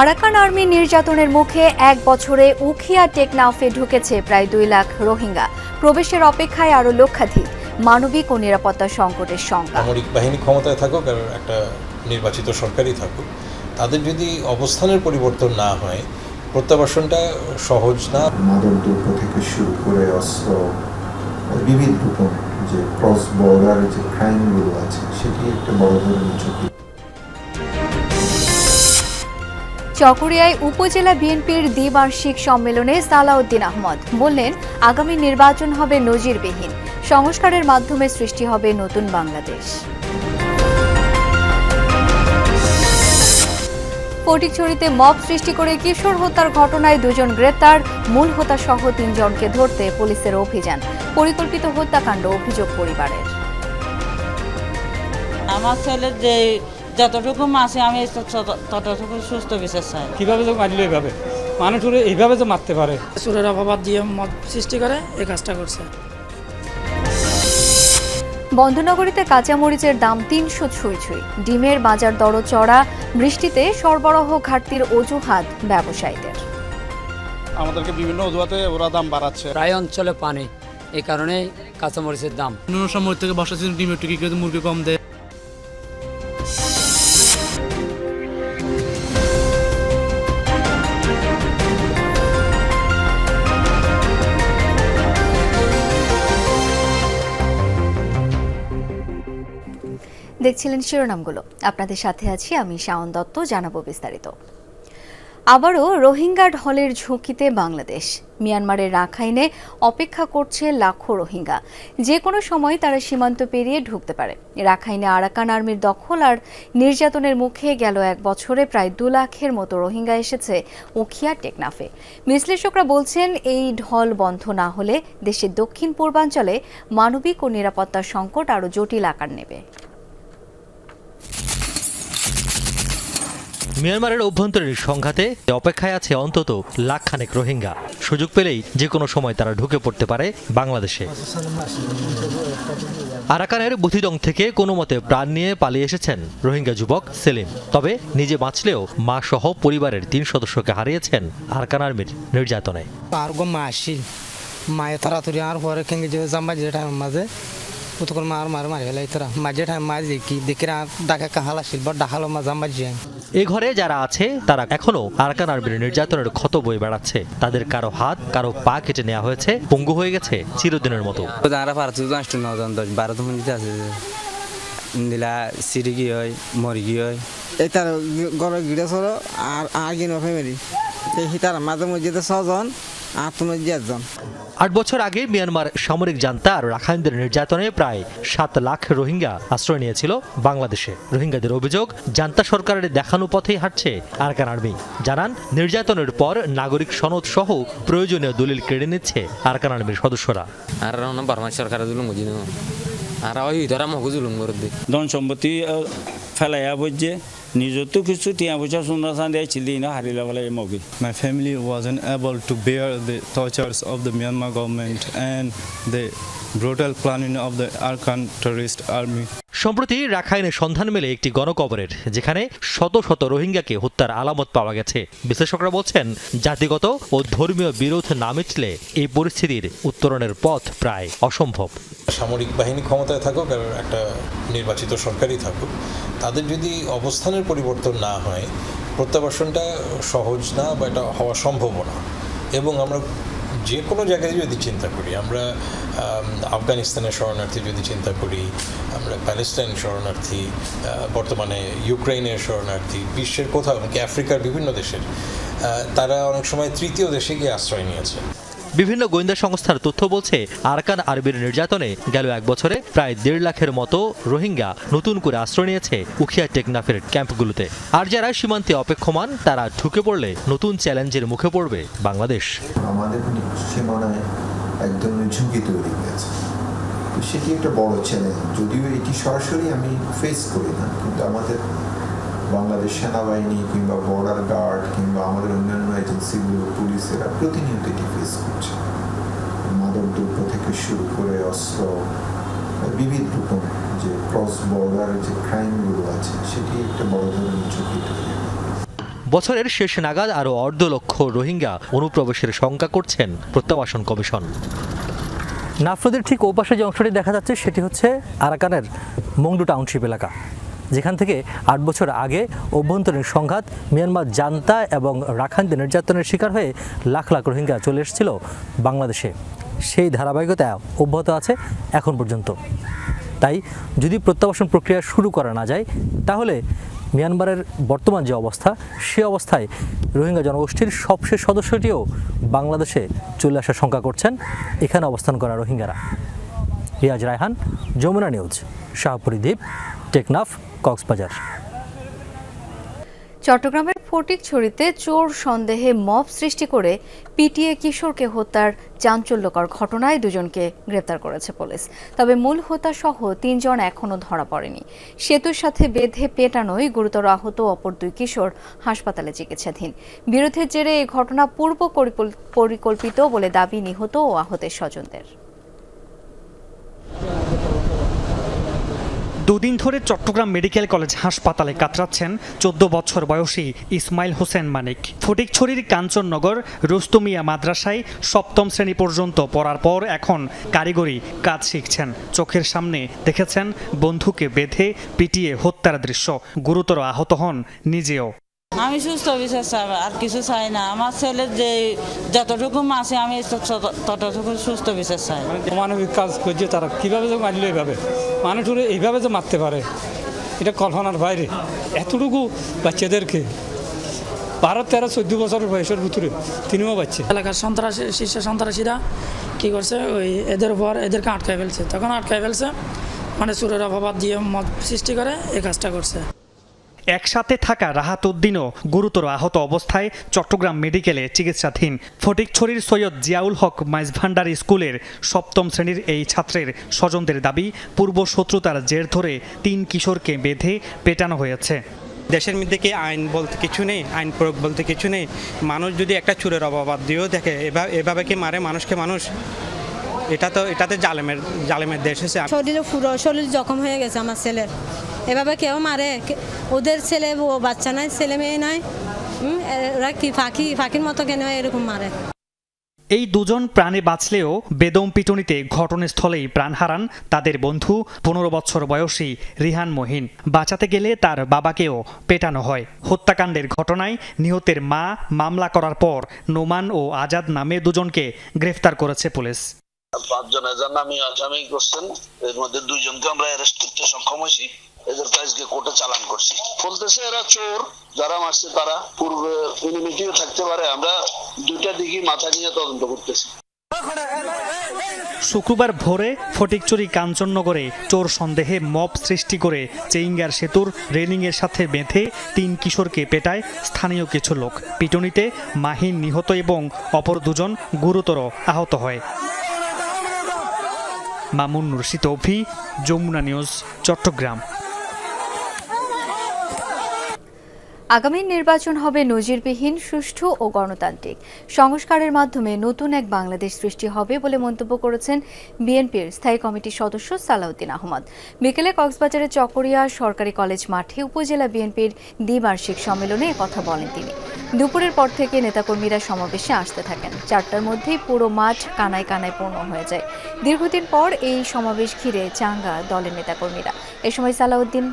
Arakan army নির্যাতনের মুখে এক বছরে উখিয়া টেকনাফে ঢুকেছে প্রায় দুই লাখ রোহিঙ্গা। প্রবেশের অপেক্ষায় আরও লক্ষাধিক মানবিক ও নিরাপত্তা সংকটের শঙ্কা সামরিক বাহিনী ক্ষমতায় থাকুক আর একটা নির্বাচিত সরকারই থাকুক তাদের যদি অবস্থানের পরিবর্তন না হয় প্রত্যাবাসনটা সহজ না। মাদক দ্রব্য থেকে শুরু করে অস্ত্র বিভিন্ন রকম যে ক্রস বর্ডার যে ক্রাইমগুলো আছে সেটি একটা বড় ধরনের ঝুঁকি। চকরিয়ায় উপজেলা বিএনপির দ্বিবার্ষিক সম্মেলনে সালাউদ্দিন আহমদ বললেন, আগামী নির্বাচন হবে নজিরবিহীন। সংস্কারের মাধ্যমে সৃষ্টি হবে নতুন বাংলাদেশ। ফটিকছড়িতে মব সৃষ্টি করে কিশোর হত্যার ঘটনায় দুজন গ্রেপ্তার, মূল হোতা সহ তিনজনকে ধরতে পুলিশের অভিযান, পরিকল্পিত হত্যাকাণ্ড অভিযোগ পরিবারের। আমার ছেলের যে যতটুকু মাসে আমি ততটুকু সুস্থ বিচার চাই কীভাবে যে মারিল এইভাবে? মানুষ এইভাবে যে মারতে পারে? সুরের অভাব দিয়ে মত সৃষ্টি করে এই কাজটা করছে। বন্ধনগরীতে কাঁচামরিচের দাম তিনশো ছুঁই ছুঁই। ডিমের বাজার দর চড়া বৃষ্টিতে সরবরাহ ঘাটতির অজুহাত ব্যবসায়ীদের। আমাদেরকে বিভিন্ন অজুহাতে ওরা দাম বাড়াচ্ছে। প্রায় অঞ্চলে পানি এই কারণে কাঁচামরিচের দাম। অন্য সময় থেকে বর্ষা সিজন ডিম একটু কি করে মুরগি কম দেয়? দেখছিলেন শিরোনামগুলো। আপনাদের সাথে আছি আমি শাওন দত্ত, জানাব বিস্তারিত। আবারও রোহিঙ্গা ঢলের ঝুঁকিতে বাংলাদেশ। মিয়ানমারের রাখাইনে অপেক্ষা করছে লাখো রোহিঙ্গা। যে কোনো সময় তারা সীমান্ত পেরিয়ে ঢুকতে পারে। রাখাইনে আরাকান আর্মির দখল আর নির্যাতনের মুখে গেল এক বছরে প্রায় দু লাখের মতো রোহিঙ্গা এসেছে উখিয়া টেকনাফে। বিশ্লেষকরা বলছেন, এই ঢল বন্ধ না হলে দেশের দক্ষিণ পূর্বাঞ্চলে মানবিক ও নিরাপত্তার সংকট আরও জটিল আকার নেবে। মিয়ানমারের অভ্যন্তরীণ সংঘাতে অপেক্ষায় আছে অন্তত লাখখানেক রোহিঙ্গা। সুযোগ পেলেই যে কোনো সময় তারা ঢুকে পড়তে পারে বাংলাদেশে। আরাকানের বুথিডং থেকে কোনো মতে প্রাণ নিয়ে পালিয়ে এসেছেন রোহিঙ্গা যুবক সেলিম। তবে নিজে বাঁচলেও মা সহ পরিবারের তিন সদস্যকে হারিয়েছেন আরাকান আর্মির নির্যাতনে। পারগো মা আসিল মায়ে তাড়াতাড়ি আর পরে কেঙ্গে যে জাম্বা যে টাইম মাঝে। উতকর মার মার মারি ফেলাই তোরা মাঝে টাইম মাঝে দেখি দেখি ডাকা কাহাল আসিল বা ডাহালো মা জাম্বা এ ঘরে যারা আছে তারা এখনও আরাকান আর্মির নির্যাতনের ক্ষত বয়ে বেড়াচ্ছে। তাদের কারও হাত কারও পা কেটে নেওয়া হয়েছে পঙ্গু হয়ে গেছে চিরদিনের মতো। যারা পারছে তো আসতো না দশ বারো তো মন্দির আছে সিঁড়ি কি হয় মরি কি হয় এটার গড় গিড়ে সরো আর আর কিনো ফ্যামিলি হিতার মাঝে মধ্যে ছজন আর তুমি একজন। আট বছর আগে মিয়ানমার সামরিক জান্তা আর রাখাইনদের নির্যাতনে প্রায় সাত লাখ রোহিঙ্গা আশ্রয় নিয়েছিল বাংলাদেশে। রোহিঙ্গাদের অভিযোগ জান্তা সরকারের দেখানো পথেই হাঁটছে আরকান আর্মি। জানান নির্যাতনের পর নাগরিক সনদ সহ প্রয়োজনীয় দলিল কেড়ে নিচ্ছে আরকান আর্মির সদস্যরা। আর আর ওই ধরা ধন সম্পত্তি ফেলাইয়া বুঝছে নিজের তো কিছু টিয়া পয়সা সুন্দর চাঁদে ছিল না হারিলে বলে মগি। My family wasn't able to bear the tortures of the Myanmar government and the brutal planning of the Arkan terrorist army. সম্প্রতি রাখাইনে সন্ধান মেলে একটি গণকবরের যেখানে শত শত রোহিঙ্গাকে হত্যার আলামত পাওয়া গেছে। বিশ্লেষকরা বলছেন জাতিগত ও ধর্মীয় বিরোধ না মিটলে এই পরিস্থিতির উত্তরণের পথ প্রায় অসম্ভব। সামরিক বাহিনী ক্ষমতায় থাকুক আর একটা নির্বাচিত সরকারই থাকুক, তাদের যদি অবস্থানের পরিবর্তন না হয়, প্রত্যাবাসনটা সহজ না বা এটা হওয়া সম্ভব না। এবং আমরা যে কোনো জায়গায় যদি চিন্তা করি, আমরা আফগানিস্তানের শরণার্থী যদি চিন্তা করি, আমরা প্যালেস্টাইন শরণার্থী বর্তমানে ইউক্রেনের শরণার্থী, বিশ্বের কোথাও, এমনকি আফ্রিকার বিভিন্ন দেশের তারা অনেক সময় তৃতীয় দেশে গিয়ে আশ্রয় নিয়েছে। বিভিন্ন গোয়েন্দা সংস্থার তথ্য বলছে, আরকান আরবির নির্যাতনে গেল এক বছরে প্রায় দেড় লাখের মতো রোহিঙ্গা নতুন করে আশ্রয় নিয়েছে উখিয়া টেকনাফের ক্যাম্পগুলোতে। আর যারা সীমান্তে অপেক্ষমান, তারা ঢুকে পড়লে নতুন চ্যালেঞ্জের মুখে পড়বে বাংলাদেশ। এক ধরনের ঝুঁকি তৈরি হয়েছে। সেটি একটা বড় চ্যালেঞ্জ যদিও এটি সরাসরি আমি ফেস করি না, কিন্তু আমাদের বাংলাদেশ সেনাবাহিনী কিংবা বর্ডার গার্ড কিংবা আমাদের অন্যান্য এজেন্সিগুলো পুলিশেরা প্রতিনিয়ত এটি ফেস করছে। মাদক দ্রব্য থেকে শুরু করে অস্ত্র বিভিন্ন রকম যে ক্রস বর্ডার যে ক্রাইমগুলো আছে সেটি একটা বড় ধরনের ঝুঁকি তৈরি বছরের শেষ নাগাদ আরও অর্ধ লক্ষ রোহিঙ্গা অনুপ্রবেশের শঙ্কা করছেন প্রত্যাবাসন কমিশন। নাফরদের ঠিক ওপাশে যে অংশটি দেখা যাচ্ছে সেটি হচ্ছে আরাকানের মংডু টাউনশিপ এলাকা। যেখান থেকে আট বছর আগে অভ্যন্তরীণ সংঘাত মিয়ানমার জান্তা এবং রাখাইনদের নির্যাতনের শিকার হয়ে লাখ লাখ রোহিঙ্গা চলে এসেছিল বাংলাদেশে। সেই ধারাবাহিকতা অব্যাহত আছে এখন পর্যন্ত। তাই যদি প্রত্যাবাসন প্রক্রিয়া শুরু করা না যায়, তাহলে মিয়ানমারের বর্তমান যে অবস্থা, সে অবস্থায় রোহিঙ্গা জনগোষ্ঠীর সবশেষ সদস্যটিও বাংলাদেশে চলে আসার শঙ্কা করছেন এখানে অবস্থান করা রোহিঙ্গারা। রিয়াজ রায়হান, যমুনা নিউজ, শাহপুরী দ্বীপ, টেকনাফ। কক্সবাজার। চট্টগ্রামের ফটিকছড়িতে চোর সন্দেহে মব সৃষ্টি করে পিটিএ কিশোরকে হত্যার চাঞ্চল্যকর ঘটনায় দুজনকে গ্রেপ্তার করেছে পুলিশ। তবে মূল হত্যা সহ তিনজন এখনও ধরা পড়েনি। সেতুর সাথে বেঁধে পেটানোয় গুরুতর আহত অপর দুই কিশোর হাসপাতালে চিকিৎসাধীন। বিরোধের জেরে এই ঘটনা পূর্ব পরিকল্পিত বলে দাবি নিহত ও আহতের স্বজনদের। দুদিন ধরে চট্টগ্রাম মেডিকেল কলেজ হাসপাতালে কাতরাচ্ছেন চোদ্দ বছর বয়সী ইসমাইল হোসেন মানিক। ফটিকছড়ির কাঞ্চননগর, রুস্তুমিয়া মাদ্রাসায় সপ্তম শ্রেণি পর্যন্ত পড়ার পর এখন কারিগরি কাজ শিখছেন। চোখের সামনে দেখেছেন বন্ধুকে বেঁধে পিটিয়ে হত্যার দৃশ্য। গুরুতর আহত হন নিজেও। আমি সুস্থ বিশ্বাস চাই আর কিছু চাই না। আমার ছেলের যে যতটুকু মাসে আমি ততটুকু সুস্থ বিশ্বাস চাই। মানবিক কাজ করছে তারা কীভাবে যে মারলো এইভাবে? মানুষের এইভাবে যে মারতে পারে? এটা কল্পনার বাইরে। এতটুকু বাচ্চাদেরকে বারো তেরো চোদ্দ বছরের বয়সের ভিতরে তিনিও বাচ্চা। এলাকার সন্ত্রাসী শীর্ষ সন্ত্রাসীরা কি করছে? ওই এদের উপর এদেরকে আটকায় ফেলছে। তখন আটকায় ফেলছে মানে চুরের অভাব দিয়ে মত সৃষ্টি করে এই কাজটা করছে। একসাথে থাকা রাহাত উদ্দিনও গুরুতর আহত অবস্থায় চট্টগ্রাম মেডিকেলে চিকিৎসাধীন। ফটিকছড়ির সৈয়দ জিয়াউল হক মাইজভান্ডারি স্কুলের সপ্তম শ্রেণির এই ছাত্রের স্বজনদের দাবি পূর্ব শত্রুতার জের ধরে তিন কিশোরকে বেঁধে পেটানো হয়েছে। দেশের মধ্যে কি আইন বলতে কিছু নেই? আইন প্রয়োগ বলতে কিছু নেই? মানুষ যদি একটা চুরের অভাব দিয়েও দেখে এভাবে এভাবে কি মারে মানুষকে মানুষ? এটা তো এটাতে জালেমের জালেমের দেশ হয়েছে। শরীরে পুরো শরীর জখম হয়ে গেছে আমার ছেলের। এভাবে কেউ মারে? ওদের ছেলে ও বাচ্চা নাই ছেলে মেয়ে নাই ওরা কি ফাঁকি ফাঁকির মতো কেন এরকম মারে? এই দুজন প্রাণে বাঁচলেও বেদম পিটুনিতে ঘটনাস্থলেই প্রাণ হারান তাদের বন্ধু পনেরো বছর বয়সী রিহান মহিন। বাঁচাতে গেলে তার বাবাকেও পেটানো হয়। হত্যাকাণ্ডের ঘটনায় নিহতের মা মামলা করার পর নোমান ও আজাদ নামে দুজনকে গ্রেফতার করেছে পুলিশ। পাঁচজন এজার নামে আসামি করছেন। এর মধ্যে দুইজনকে আমরা অ্যারেস্ট করতে সক্ষম হয়েছি। কোর্টে চালান করছি। বলতেছে এরা চোর, যারা মারছে তারা। পূর্বে ইউনিমিটিও থাকতে পারে, আমরা দুইটা দিকই মাথা নিয়ে তদন্ত করতেছি। শুক্রবার ভোরে ফটিকচুরি কাঞ্চননগরে চোর সন্দেহে মব সৃষ্টি করে চেইঙ্গার সেতুর রেলিংয়ের সাথে বেঁধে তিন কিশোরকে পেটায় স্থানীয় কিছু লোক। পিটুনিতে মাহিন নিহত এবং অপর দুজন গুরুতর আহত হয়। মামুন রশিদ অভি, যমুনা নিউজ, চট্টগ্রাম। আগামী নির্বাচন হবে নজিরবিহীন, সুষ্ঠু ও গণতান্ত্রিক। সংস্কারের মাধ্যমে নতুন এক বাংলাদেশ সৃষ্টি হবে বলে মন্তব্য করেছেন বিএনপির স্থায়ী কমিটির সদস্য সালাউদ্দিন আহমদ। বিকেলে কক্সবাজারের চকরিয়া সরকারি কলেজ মাঠে উপজেলা বিএনপির দ্বিবার্ষিক সম্মেলনে কথা বলেন তিনি। দুপুরের পর থেকে নেতাকর্মীরা সমাবেশে আসতে থাকেন। চারটার মধ্যেই পুরো মাঠ কানায় কানায় পূর্ণ হয়ে যায়। দীর্ঘদিন পর এই সমাবেশ ঘিরে চাঙ্গা দলের নেতাকর্মীরা। এ সময় সালাউদ্দিন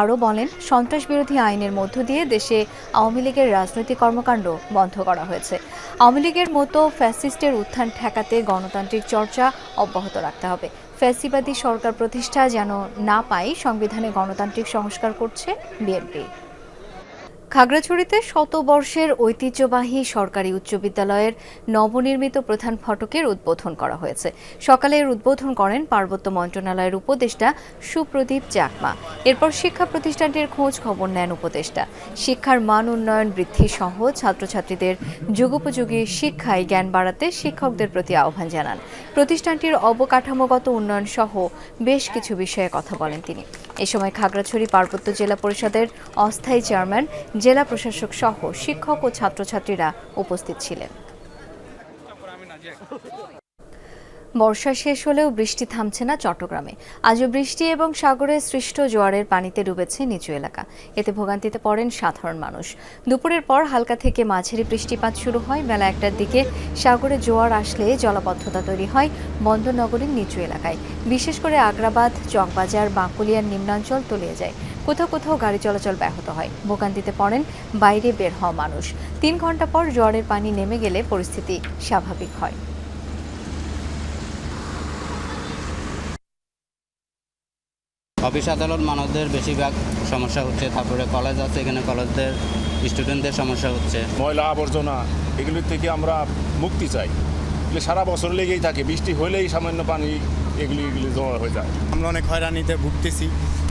আরও বলেন সন্ত্রাস বিরোধী আইনের মধ্য দিয়ে দেশে আওয়ামী লীগের রাজনৈতিক কর্মকাণ্ড বন্ধ করা হয়েছে। আওয়ামী লীগের মতো ফ্যাসিস্টের উত্থান ঠেকাতে গণতান্ত্রিক চর্চা অব্যাহত রাখতে হবে। ফ্যাসিবাদী সরকার প্রতিষ্ঠা যেন না পায়, সংবিধানে গণতান্ত্রিক সংস্কার করছে বিএনপি। খাগড়াছড়িতে শতবর্ষের ঐতিহ্যবাহী সরকারি উচ্চ বিদ্যালয়ের নবনির্মিত প্রধান ফটকের উদ্বোধন করা হয়েছে। সকালে এর উদ্বোধন করেন পার্বত্য মন্ত্রণালয়ের উপদেষ্টা সুপ্রদীপ চাকমা এরপর শিক্ষা প্রতিষ্ঠানটির খোঁজ খবর নেন উপদেষ্টা। শিক্ষার মান উন্নয়ন বৃদ্ধি সহ ছাত্রছাত্রীদের যুগোপযোগী শিক্ষায় জ্ঞান বাড়াতে শিক্ষকদের প্রতি আহ্বান জানান। প্রতিষ্ঠানটির অবকাঠামোগত উন্নয়ন সহ বেশ কিছু বিষয়ে কথা বলেন তিনি। এ সময় খাগড়াছড়ি পার্বত্য জেলা পরিষদের অস্থায়ী চেয়ারম্যান, জেলা প্রশাসক সহ শিক্ষক ও ছাত্রছাত্রীরা উপস্থিত ছিলেন। বর্ষা শেষ হলেও বৃষ্টি থামছে না চট্টগ্রামে। আজও বৃষ্টি এবং সাগরে সৃষ্ট জোয়ারের পানিতে ডুবেছে নিচু এলাকা। এতে ভোগান্তিতে পড়েন সাধারণ মানুষ। দুপুরের পর হালকা থেকে মাঝারি বৃষ্টিপাত শুরু হয়। বেলা একটার দিকে সাগরে জোয়ার আসলে জলাবদ্ধতা তৈরি হয় বন্দরনগরীর নিচু এলাকায়। বিশেষ করে আগ্রাবাদ, চকবাজার বাঁকুলিয়ার নিম্নাঞ্চল তলিয়ে যায়। কোথাও কোথাও গাড়ি চলাচল ব্যাহত হয়। ভোগান্তিতে পড়েন বাইরে বের হওয়া মানুষ। তিন ঘণ্টা পর জোয়ারের পানি নেমে গেলে পরিস্থিতি স্বাভাবিক হয়। অফিস আদালত মানুষদের বেশিরভাগ সমস্যা হচ্ছে। তারপরে কলেজ আছে এখানে কলেজদের স্টুডেন্টদের সমস্যা হচ্ছে। ময়লা আবর্জনা এগুলির থেকে আমরা মুক্তি চাই। এগুলি সারা বছর লেগেই থাকে বৃষ্টি হলেই সামান্য পানি এগুলি এগুলি জমা হয়ে যায়। আমরা অনেক হয়রানিতে ভুগতেছি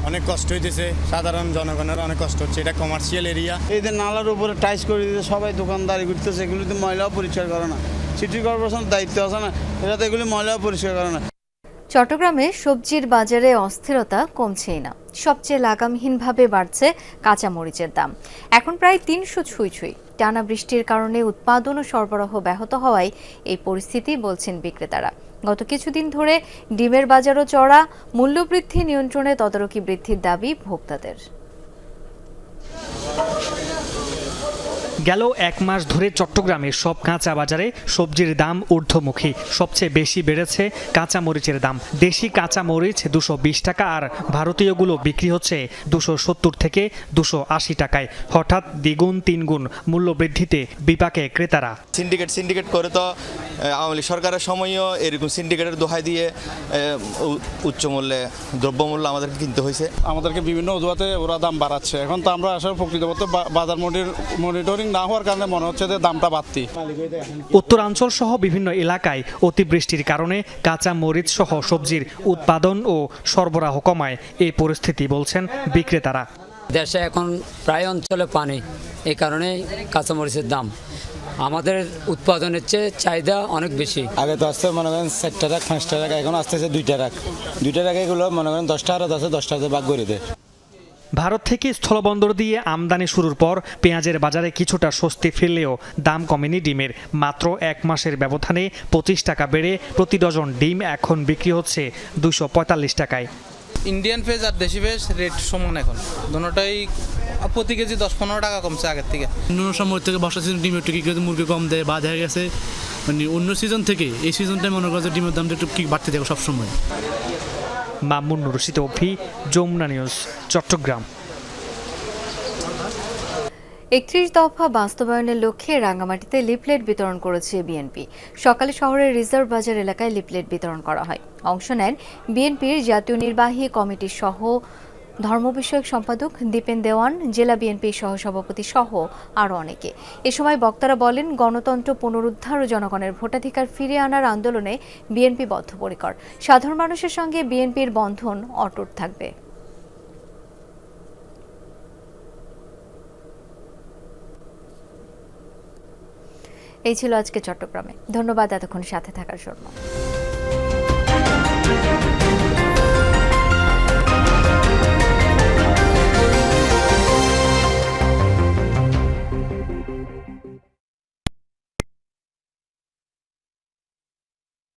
অনেক কষ্ট হইতেছে সাধারণ জনগণের অনেক কষ্ট হচ্ছে এটা কমার্শিয়াল এরিয়া এই যে নালার উপরে টাইস করে দিতে সবাই দোকানদারি করতেছে এগুলিতে ময়লাও পরিষ্কার করে না। সিটি কর্পোরেশনের দায়িত্ব আছে না এটা তো এগুলি ময়লাও পরিষ্কার করে না। চট্টগ্রামে সবজির বাজারে অস্থিরতা কমছেই না। সবচেয়ে লাগামহীনভাবে বাড়ছে কাঁচামরিচের দাম। এখন প্রায় তিনশো ছুঁই ছুঁই। টানা বৃষ্টির কারণে উৎপাদন ও সরবরাহ ব্যাহত হওয়ায় এই পরিস্থিতি বলছেন বিক্রেতারা। গত কিছুদিন ধরে ডিমের বাজারও চড়া, মূল্যবৃদ্ধি নিয়ন্ত্রণে তদারকি বৃদ্ধির দাবি ভোক্তাদের। গেল এক মাস ধরে চট্টগ্রামের সব কাঁচা বাজারে সবজির দাম ঊর্ধ্বমুখী। সবচেয়ে বেশি বেড়েছে কাঁচা মরিচের দাম। দেশি কাঁচা মরিচ দুশো বিশ টাকা আর ভারতীয়গুলো বিক্রি হচ্ছে দুশো সত্তর থেকে দুশো আশি টাকায়। হঠাৎ দ্বিগুণ তিনগুণ মূল্য বৃদ্ধিতে বিপাকে ক্রেতারা। সিন্ডিকেট সিন্ডিকেট করে তো আওয়ামী লীগ সরকারের সময়ও এরকম সিন্ডিকেটের দোহাই দিয়ে উচ্চ মূল্যে দ্রব্যমূল্য আমাদেরকে কিনতে হয়েছে। আমাদেরকে বিভিন্ন অজুহাতে ওরা দাম বাড়াচ্ছে। এখন তো আমরা আসলে প্রকৃতপক্ষে বাজার মনিটরিং না হওয়ার কারণে মনে হচ্ছে যে দামটা বাড়তি। উত্তরাঞ্চল সহ বিভিন্ন এলাকায় অতিবৃষ্টির কারণে কাঁচা মরিচ সহ সবজির উৎপাদন ও সরবরাহ কমায় এই পরিস্থিতি বলছেন বিক্রেতারা। দেশে এখন প্রায় অঞ্চলে পানি এই কারণে কাঁচামরিচের দাম। আমাদের উৎপাদনের চেয়ে চাহিদা অনেক বেশি। আগে তো আসতে মনে করেন চারটা রাখ পাঁচটা রাখ এখন আসতেছে দুইটা রাখ। দুইটা রাখ এগুলো মনে করেন দশটা আর আছে দশটা ভাগ করে দেয়। ভারত থেকে স্থলবন্দর দিয়ে আমদানি শুরুর পর পেঁয়াজের বাজারে কিছুটা স্বস্তি ফিরলেও দাম কমেনি ডিমের। মাত্র এক মাসের ব্যবধানে পঁচিশ টাকা বেড়ে প্রতি ডজন ডিম এখন বিক্রি হচ্ছে দুশো পঁয়তাল্লিশ টাকায়। ইন্ডিয়ান পেজ আর দেশি পেজ রেট সমান এখন। দুটোটাই প্রতি কেজি দশ পনেরো টাকা কমছে আগের থেকে। অন্য সময় থেকে বর্ষা সিজন ডিমের একটু কি করে মুরগি কম দেয় বা দেখা গেছে মানে অন্য সিজন থেকে এই সিজনটাই মনে করছে ডিমের দামটা একটু কি বাড়তে থাকে সবসময়। মামুন রশিদ অভি, যমুনা নিউজ, চট্টগ্রাম। একত্রিশ দফা বাস্তবায়নের লক্ষ্যে রাঙ্গামাটিতে লিফলেট বিতরণ করেছে বিএনপি। সকালে শহরের রিজার্ভ বাজার এলাকায় লিফলেট বিতরণ করা হয়। অংশ নেন বিএনপির জাতীয় নির্বাহী কমিটির সহ ধর্ম বিষয়ক সম্পাদক দীপেন দেওয়ান, জেলা বিএনপির সহসভাপতি সহ আরও অনেকে। এ সময় বক্তারা বলেন, গণতন্ত্র পুনরুদ্ধার ও জনগণের ভোটাধিকার ফিরিয়ে আনার আন্দোলনে বিএনপি বদ্ধপরিকর। সাধারণ মানুষের সঙ্গে বিএনপির বন্ধন অটুট থাকবে। এই ছিল আজকে চট্টগ্রামে। ধন্যবাদ এতক্ষণ সাথে থাকার জন্য।